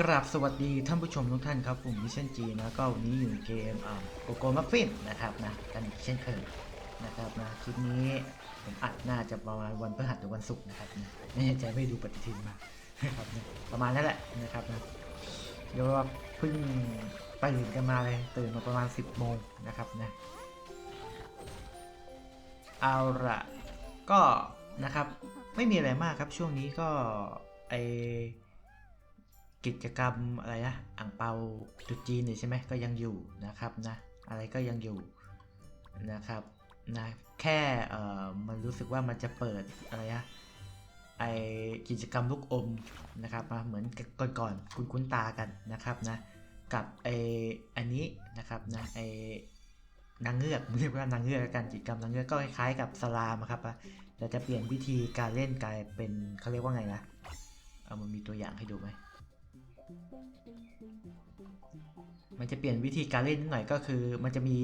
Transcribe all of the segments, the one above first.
กราบสวัสดีท่านผู้ชมทุกท่านครับผมวิเชนจีนะก็วันนี้อยู่เกมอ่าโกโก้มัฟฟินนะครับนะกันอีกเช่นเคยนะครับนะคลิปนี้ผมอัดน่าจะประมาณวันพฤหัสหรือวันศุกร์นะครับนะไม่แน่ใจไม่ดูปฏิทินมานะครับนะประมาณนั้นแหละนะครับนะเดี๋ยวว่าเพิ่งตื่นกันมาเลยตื่นมาประมาณ 10โมงนะครับนะเอาละก็นะครับไม่มีอะไรมากครับช่วงนี้ก็ไอ กิจกรรมอะไรนะอ่างเปาตรุษจีนเนี่ยใช่ไหมก็ยังอยู่นะครับนะอะไรก็ยังอยู่นะครับนะแค่เอ่อมันรู้สึกว่ามันจะเปิดอะไรนะไอกิจกรรมลูกอมนะครับมาเหมือนก่อนๆคุณคุ้นๆตากันนะครับนะกับไออันนี้นะครับนะไอนางเงือกเรียกว่านางเงือกกันกิจกรรมนางเงือกก็คล้ายๆกับสลามครับอะแต่จะเปลี่ยนวิธีการเล่นกลายเป็นเขาเรียกว่าไงนะเอามันมีตัวอย่างให้ดูไหม มันจะเปลี่ยนวิธีการเล่นนิดหน่อยก็คือ มันจะมี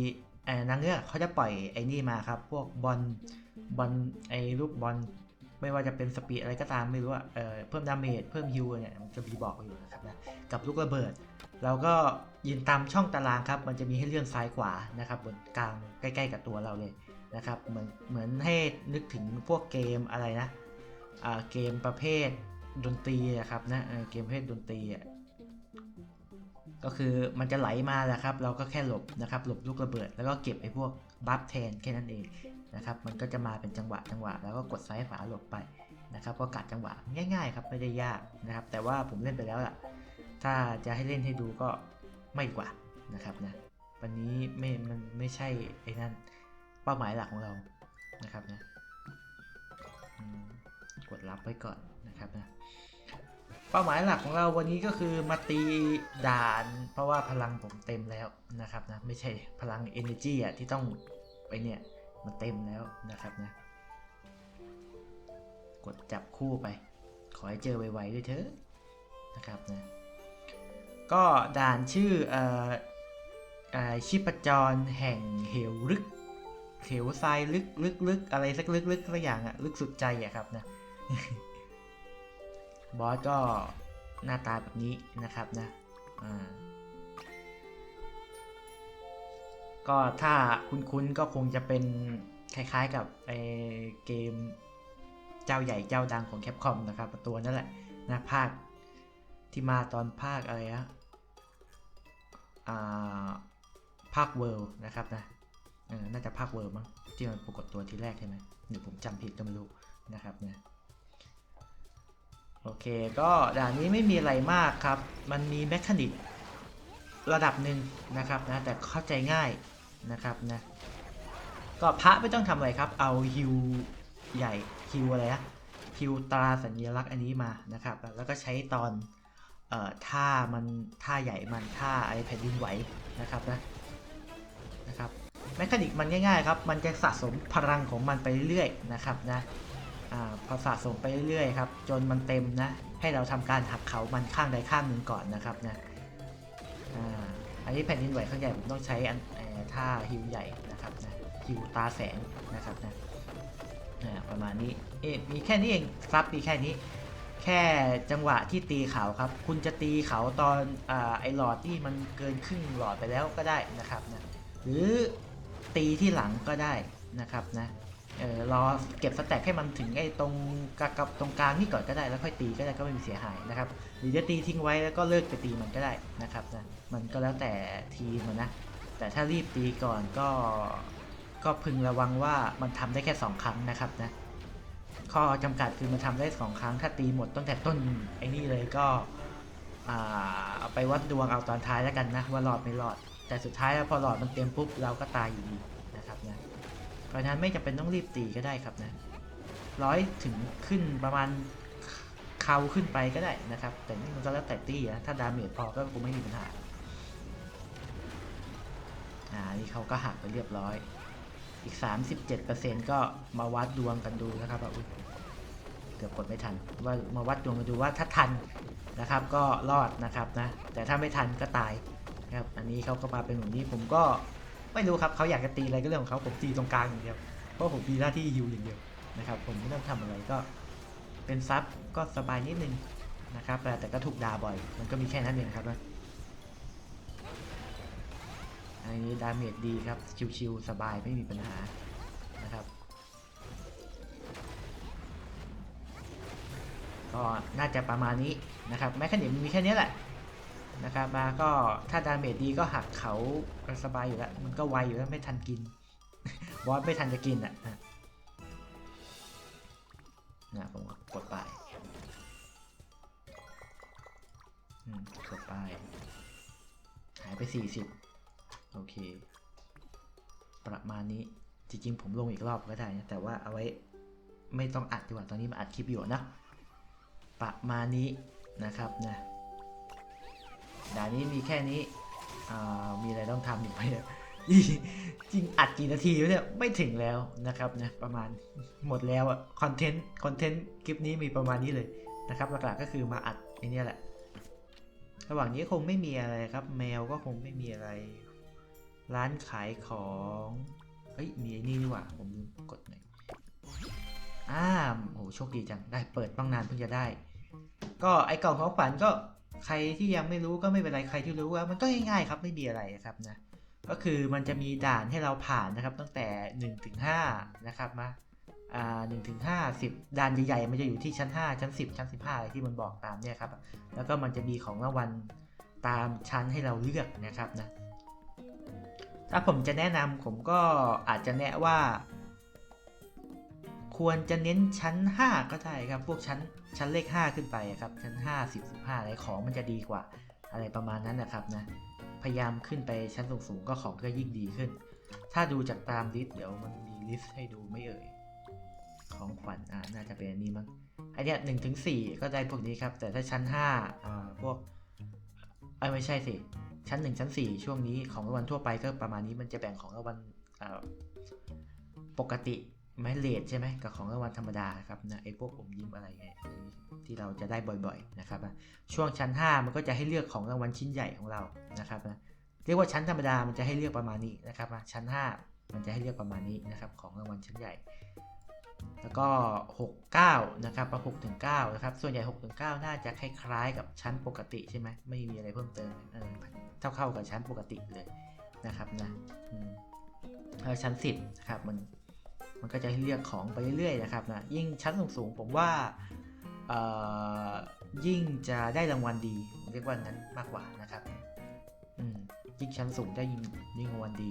เอ่อนางเงือกเขาจะปล่อยไอ้นี่มาครับ พวกบอลบอลไอ้ลูกบอลไม่ว่าจะเป็นสปีดอะไรก็ตามไม่รู้อะเอ่อเพิ่มดาเมจเพิ่มฮิวเนี่ยมันจะมีบอกอยู่นะครับนะกับลูกระเบิด เราก็ยืนตามช่องตารางครับ มันจะมีให้เลื่อนซ้ายขวานะครับ บนกลางใกล้ ๆ กับตัวเราเลยนะครับ เหมือนเหมือนให้นึกถึงพวกเกมอะไรนะเกมประเภทดนตรีอะครับนะเเกมประเภทดนตรี ก็คือมันจะไหลมาแหละครับ เราก็แค่หลบนะครับ หลบลูกระเบิด แล้วก็เก็บไอ้พวกบัฟแทนแค่นั้นเองนะครับ มันก็จะมาเป็นจังหวะจังหวะ แล้วก็กดซ้ายขวาหลบไปนะครับก็กัดจังหวะง่ายๆครับไม่ได้ยากนะครับ แต่ว่าผมเล่นไปแล้วล่ะ ถ้าจะให้เล่นให้ดูก็ไม่กว่านะครับนะวันนี้ไม่มันไม่ใช่ไอ้นั่นเป้าหมายหลักของเรานะครับนะกดรับไว้ก่อนนะครับนะ เป้าหมายหลักของเราวันนี้ก็คือมาตีด่าน เพราะว่าพลังผมเต็มแล้วนะครับนะไม่ใช่พลัง energy อะที่ต้องไปเนี่ยมันเต็มแล้วนะครับนะ กดจับคู่ไป ขอให้เจอไวๆด้วยเถอะนะครับนะก็ด่านชื่อเอ่อเอ่อชิปจรแห่งเหวลึกเหวทรายลึกลึกลึกอะไรสักลึกลึกสักอย่างอะลึกสุดใจอะครับนะ บอสก็หน้าตาแบบนี้นะครับนะอ่าก็ถ้าคุ้นๆก็คงจะเป็นคล้ายๆกับไอเกมเจ้าใหญ่เจ้าดังของแคปคอมนะครับ ตัวนั่นแหละนะภาคที่มาตอนภาคอะไรอะอ่าภาคเวิลด์นะครับนะน่าจะภาคเวิลด์มั้งที่มันปรากฏตัวทีแรกใช่ไหมหรือผมจำผิดก็ไม่รู้นะครับเนะ โอเคก็ด่านนี้ไม่มีอะไรมากครับ มันมีแมคานิกระดับหนึ่งนะครับนะแต่เข้าใจง่ายนะครับนะก็พระไม่ต้องทำอะไรครับ เอาฮิวใหญ่ฮิวอะไรนะฮิวตราสัญลักษณ์อันนี้มานะครับแล้วก็ใช้ตอนเอ่อท่ามันท่าใหญ่มันท่าไอแผ่นดินไหวนะครับนะนะครับแมคานิกมันง่ายๆครับ มันจะสะสมพลังของมันไปเรื่อยๆนะครับนะ พอสะสมไปเรื่อยๆครับ จนมันเต็มนะ ให้เราทำการหักเขามันข้างใดข้างหนึ่งก่อนนะครับนะอันนี้แผ่นดินไหวข้างใหญ่ผมต้องใช้ท่าฮิวใหญ่นะครับนะฮิวตาแสงนะครับนะประมาณนี้เอ๊ะมีแค่นี้เองซับมีแค่นี้ แค่จังหวะที่ตีเขาครับ คุณจะตีเขาตอนอไอหลอดที่มันเกินครึ่งหลอดไปแล้วก็ได้นะครับนะหรือตีที่หลังก็ได้นะครับนะ เออรอเก็บสแต็กให้มันถึงไอ้ตรงกะกับตรงกลางนี่ก่อนก็ได้แล้วค่อยตีก็ได้ก็ไม่มีเสียหายนะครับ หรือจะตีทิ้งไว้แล้วก็เลิกไปตีมันก็ได้นะครับนะมันก็แล้วแต่ทีมอะนะ แต่ถ้ารีบตีก่อนก็ก็พึงระวังว่ามันทำได้แค่ 2 ครั้งนะครับนะข้อจำกัดคือมันทำได้ 2 ครั้ง ถ้าตีหมดตั้งแต่ต้นไอ้นี่เลยก็อ่าเอาไปวัดดวงเอาตอนท้ายแล้วกันนะว่ารอดไม่รอด แต่สุดท้ายแล้วพอหลอดมันเต็มปุ๊บเราก็ตายอยู่ดีนะครับนะเพ ราะฉะนั้นไม่จำเป็นต้องรีบตีก็ได้ครับนะร้อยถึงขึ้นประมาณเขาขึ้นไปก็ได้นะครับ แต่นี่มันก็แล้วแต่ตี้นะถ้าดาเมจพอก็คงไม่มีปัญหาอ่านี่เขาก็หักไปเรียบร้อย อีก 37%ก็มาวัดดวงกันดูนะครับว่าอุ๊ยเกือบกดไม่ทัน ว่ามาวัดดวงกันดูว่าถ้าทันนะครับ ก็รอดนะครับนะแต่ถ้าไม่ทันก็ตายนะครับ อันนี้เขาก็มาเป็นแบบนี้ผมก็ ไม่รู้ครับเขาอยากจะตีอะไรก็เรื่องของเขาผมตีตรงกลางอย่างเดียวเพราะผมมีหน้าที่ฮิวอย่างเดียวนะครับ ผมไม่ต้องทำอะไรก็เป็นซับก็สบายนิดนึงนะครับแต่แต่ก็ถูกด่าบ่อย มันก็มีแค่นั้นเองครับนะอันนี้ดาเมจดีครับ ชิวๆสบายไม่มีปัญหานะครับก็น่าจะประมาณนี้นะครับแมคคานิกมีแค่นี้แหละ นะครับมาก็ถ้าดาเมจดีก็หักเขาสบายอยู่แล้ว มันก็ไวอยู่แล้วไม่ทันกิน บอสไม่ทันจะกินอะนะผมกดไปกดไปหายไป 40 โอเค ประมาณนี้จริงๆ ผมลงอีกรอบก็ได้นะ แต่ว่าเอาไว้ไม่ต้องอัดดีกว่าตอนนี้มาอัดคลิปอยู่นะ ประมาณนี้นะครับนะ ด่านนี้มีแค่นี้อ่ามีอะไรต้องทำอีกไหมเนี่ยจริงอัดกี่นาทีวเนี่ยไม่ถึงแล้วนะครับนะประมาณหมดแล้วอะคอนเทนต์คอนเทนต์คลิปนี้มีประมาณนี้เลยนะครับหลักๆก็คือมาอัดไอเนี้ยแหละ ระหว่างนี้คงไม่มีอะไรครับ แมวก็คงไม่มีอะไร ร้านขายของเฮ้ยมีไอ้นี่นี่หว่าผมลืมกดหน่อยอ่าโอ้โหโชคดีจังได้เปิดต้งนานเพิ่งจะได้ ก็ไอ้กล่องของขวัญก็ ใครที่ยังไม่รู้ก็ไม่เป็นไรใครที่รู้ว่ามันก็ง่ายๆครับไม่มีอะไรครับนะก็คือมันจะมีด่านให้เราผ่านนะครับตั้งแต่1ถึง5นะครับมาอ่าหนึ่งถึงห้าสิบด่านใหญ่ๆมันจะอยู่ที่ชั้น 5 ชั้น 10 ชั้น 15อะไรที่มันบอกตามเนี่ยครับแล้วก็มันจะมีของรางวัลตามชั้นให้เราเลือกนะครับนะถ้าผมจะแนะนำผมก็อาจจะแนะว่า ควรจะเน้นชั้น 5 ก็ได้ครับ พวกชั้นชั้นเลข 5 ขึ้นไปครับ ชั้น 5 10 15อะไรของมันจะดีกว่า อะไรประมาณนั้นนะครับนะ พยายามขึ้นไปชั้นสูงๆก็ของก็ยิ่งดีขึ้น ถ้าดูจากตามลิสต์เดี๋ยวมันมีลิสต์ให้ดูไม่เอ่ย ของขวัญอ่าน่าจะเป็นอันนี้มั้งไอเนี้ยหนึ่งถึงสี่ก็ได้พวกนี้ครับ แต่ถ้าชั้นห้าอ่าพวกเอ้ไม่ใช่สิ ชั้นหนึ่งชั้นสี่ช่วงนี้ของรางวัลทั่วไปก็ประมาณนี้มันจะแบ่งของรางวัลอ่าปกติ ไม่เลทใช่ไหมกับของรางวัลธรรมดาครับนะไอพวกอมยิ้มอะไรเงี้ยที่เราจะได้บ่อยๆนะครับนะช่วงชั้น 5 มันก็จะให้เลือกของรางวัลชิ้นใหญ่ของเรานะครับนะเรียกว่าชั้นธรรมดามันจะให้เลือกประมาณนี้นะครับนะชั้น 5 มันจะให้เลือกประมาณนี้นะครับของรางวัลชิ้นใหญ่ แล้วก็ 69นะครับประ6ถึง9นะครับส่วนใหญ่6ถึง9น่าจะคล้ายๆ กับชั้นปกติใช่ไหมไม่มีอะไรเพิ่มเติมเท่าเข้ากับชั้นปกติเลยนะครับนะแล้วชั้น 10นะครับมัน มันก็จะให้เลือกของไปเรื่อยๆนะครับนะยิ่งชั้นสูงๆผมว่ายิ่งจะได้รางวัลดีผมเรียกว่านั้นมากกว่านะครับยิ่งชั้นสูงได้ยิ่งยิ่งรางวัลดี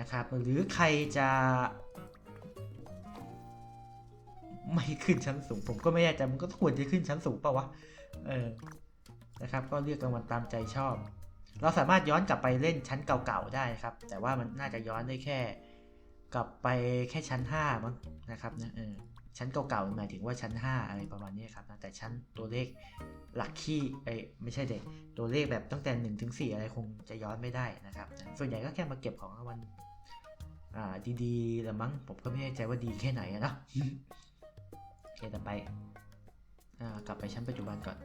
นะครับ หรือใครจะ ไม่ขึ้นชั้นสูง ผมก็ไม่แน่ใจมันก็ควรจะขึ้นชั้นสูงเปล่าวะเออนะครับ ก็เลือกรางวัลตามใจชอบ เราสามารถย้อนกลับไปเล่นชั้นเก่าๆได้ครับ แต่ว่ามันน่าจะย้อนได้แค่ กลับไปแค่ชั้น5มั้งนะครับนะเออชั้นเก่าๆหมายถึงว่าชั้น 5 อะไรประมาณนี้ครับนะแต่ชั้นตัวเลขหลักขี้เอ้ไม่ใช่เด็กตัวเลขแบบตั้งแต่1ถึง4อะไรคงจะย้อนไม่ได้นะครับนะส่วนใหญ่ก็แค่มาเก็บของรางวัลอ่าดีๆละมั้งผมก็ไม่แน่ใจว่าดีแค่ไหนอะเนาะโอเคต่อไปอ่ากลับไปชั้นปัจจุบันก่อน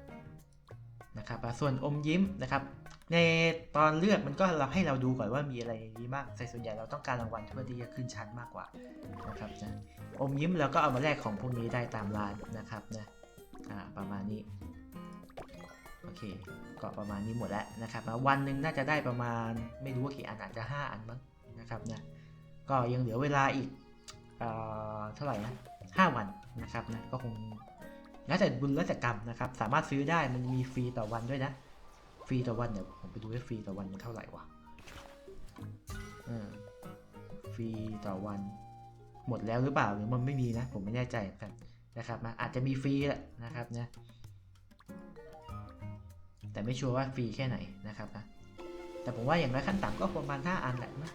นะครับส่วนอมยิ้มนะครับ ในตอนเลือกมันก็เราให้เราดูก่อนว่ามีอะไรดีมากแต่ส่วนใหญ่เราต้องการรางวัลเพื่อที่จะขึ้นชั้นมากกว่านะครับนะอมยิ้มเราก็เอามาแลกของพวกนี้ได้ตามร้านนะครับนะอ่าประมาณนี้โอเคก็ประมาณนี้หมดแล้วนะครับวันหนึ่งน่าจะได้ประมาณไม่รู้ว่ากี่อันอาจจะ 5 อันมั้งนะครับนะก็ยังเหลือเวลาอีกเอ่อเท่าไหร่นะ5วันนะครับนะก็คงแล้วแต่บุญแล้วแต่กรรมนะครับ สามารถซื้อได้มันมีฟรีต่อวันด้วยนะ ฟรีต่อวันเดี๋ยผมไปดูว่าฟรีต่อวันมันเท่าไหร่วะเออฟรีต่อวัน หมดแล้วหรือเปล่าหรือมันไม่มีนะ ผมไม่แน่ใจเหมือนกันนะครับนะอาจจะมีฟรีแหละนะครับนะแต่ไม่ชัวร์ว่าฟรีแค่ไหนนะครับนะแต่ผมว่าอย่างไรขั้นต่ำก็ประมาณ 5 อันแหละนะ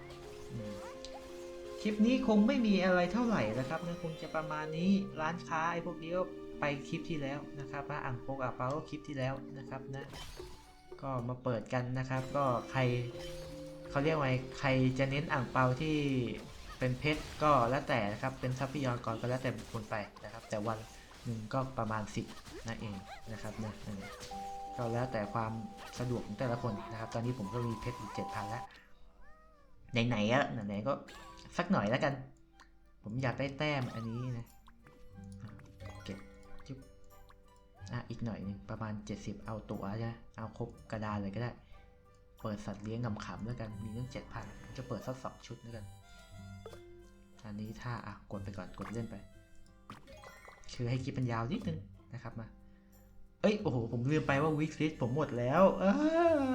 คลิปนี้คงไม่มีอะไรเท่าไหร่นะครับนะคงจะประมาณนี้ร้านค้าไอ้พวกนี้ก็ไปคลิปที่แล้วนะครับว่าอ่างโปกอ่างเปาก็คลิปที่แล้วนะครับนะ ก็มาเปิดกันนะครับ ก็ใครเขาเรียกว่าไงใครจะเน้นอ่างเปาที่เป็นเพชรก็แล้วแต่นะครับ เป็นทรัพยากรก็แล้วแต่บุคคลไปนะครับ แต่วันหนึ่งก็ประมาณ 10นั่นเองนะครับนะเออก็แล้วแต่ความสะดวกของแต่ละคนนะครับ ตอนนี้ผมก็มีเพชรอยู่เจ็ดพันแล้วไหนๆอะไหนๆก็สักหน่อยแล้วกัน ผมอยากได้แต้มอันนี้นะ อะอีกหน่อยหนึงประมาณ 70 เอาตัวใช่ไหมเอาครบกระดานเลยก็ได้ เปิดสัตว์เลี้ยงขำๆแล้วกัน มีตั้งเจ็ดพันจะเปิดสักสองชุดแล้วกัน อันนี้ถ้าอะกดไปก่อนกดเล่นไป คือให้คลิปมันยาวนิดนึงนะครับมา เอ้ยโอ้โหผมลืมไปว่าวิกซิสผมหมดแล้วเอ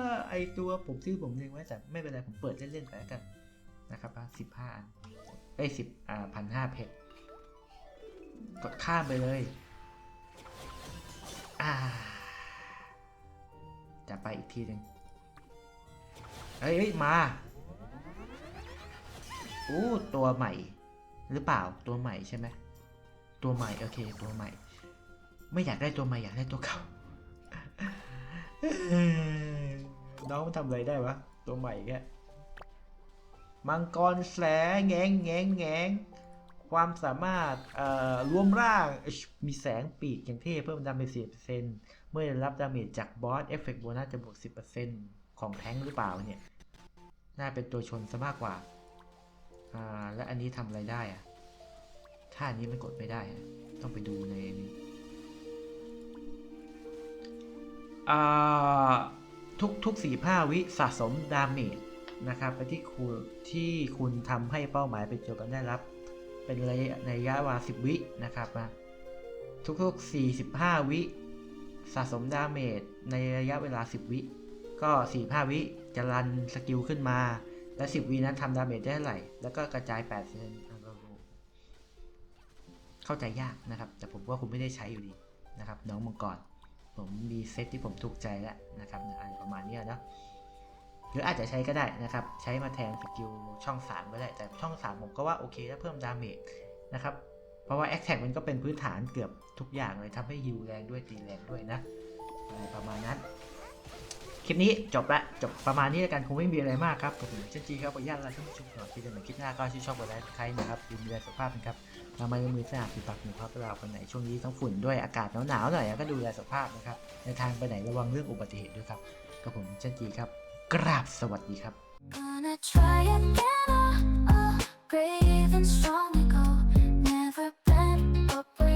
อไอตัวผมซื้อผมเล็งไว้แต่ไม่เป็นไรผมเปิดเล่นๆไปแล้วกันนะครับสิบห้าเอ้ยสิบอ่าพันห้าเพชรกดข้ามไปเลย จะไปอีกทีหนึ่งเอ้ยมาอู้ตัวใหม่ หรือเปล่าตัวใหม่ใช่ไหมตัวใหม่โอเคตัวใหม่ ไม่อยากได้ตัวใหม่อยากได้ตัวเก่าน้องทำอะไรได้วะตัวใหม่แกมังกรแสงแงงแงงแงง ความสามารถรวมร่างมีแสงปีกอย่างเท่เพิ่มดาเมจ10%เมื่อได้รับดาเมจจากบอสเอฟเฟกต์โบนัสจะบวก 10%ของแท้งหรือเปล่าเนี่ย น่าเป็นตัวชนซะมากกว่า และอันนี้ทำอะไรได้อะถ้านี้มันกดไม่ได้ ต้องไปดูในนี้ทุกทุกสี่ห้าวิสะสมดาเมจนะครับไปที่คุณที่คุณทำให้เป้าหมายเป็นโจกันได้รับ เป็นระยะในระยะเวลาสิบวินะครับมาทุกๆสี่สิบห้าวิสะสมดาเมจในระยะเวลาสิบวิ ก็สี่ห้าวิจะรันสกิลขึ้นมา และสิบวินั้นทำดาเมจได้เท่าไหร่ แล้วก็กระจายแปดเซนเข้าใจยากนะครับ แต่ผมว่าคุณไม่ได้ใช้อยู่ดีนะครับ น้องมังกรผมมีเซตที่ผมถูกใจแล้วนะครับอันประมาณนี้นะ หรืออาจจะใช้ก็ได้นะครับ ใช้มาแทนสกิลช่อง 3 ก็ได้ แต่ช่อง 3 ผมก็ว่าโอเคถ้าเพิ่มดาเมจนะครับ เพราะว่าแอคแท็กมันก็เป็นพื้นฐานเกือบทุกอย่างเลยทำให้ฮิวแรงด้วยตีแรงด้วยนะอะไรประมาณนั้น คลิปนี้จบละจบประมาณนี้แล้วกันคงไม่มีอะไรมากครับผมเช่นจีครับขออนุญาตลาท่านผู้ชมก่อนที่จะมาคลิปหน้าก็ชื่นชอบกดไลค์ใครนะครับดูแลสุขภาพนะครับเราไม่มือสะอาดผิดปากหนึ่งครับเราไปไหนช่วงนี้ต้องฝุ่นด้วยอากาศหนาวๆหน่อยก็ดูแลสุขภาพนะครับในทางไปไหนระวังเรื่องอุบัติเหตุด้วยครับกับผมเช่นจีครับ กราบสวัสดีครับ Gonna try again, oh, oh, brave and strong to go. Never been, but brave.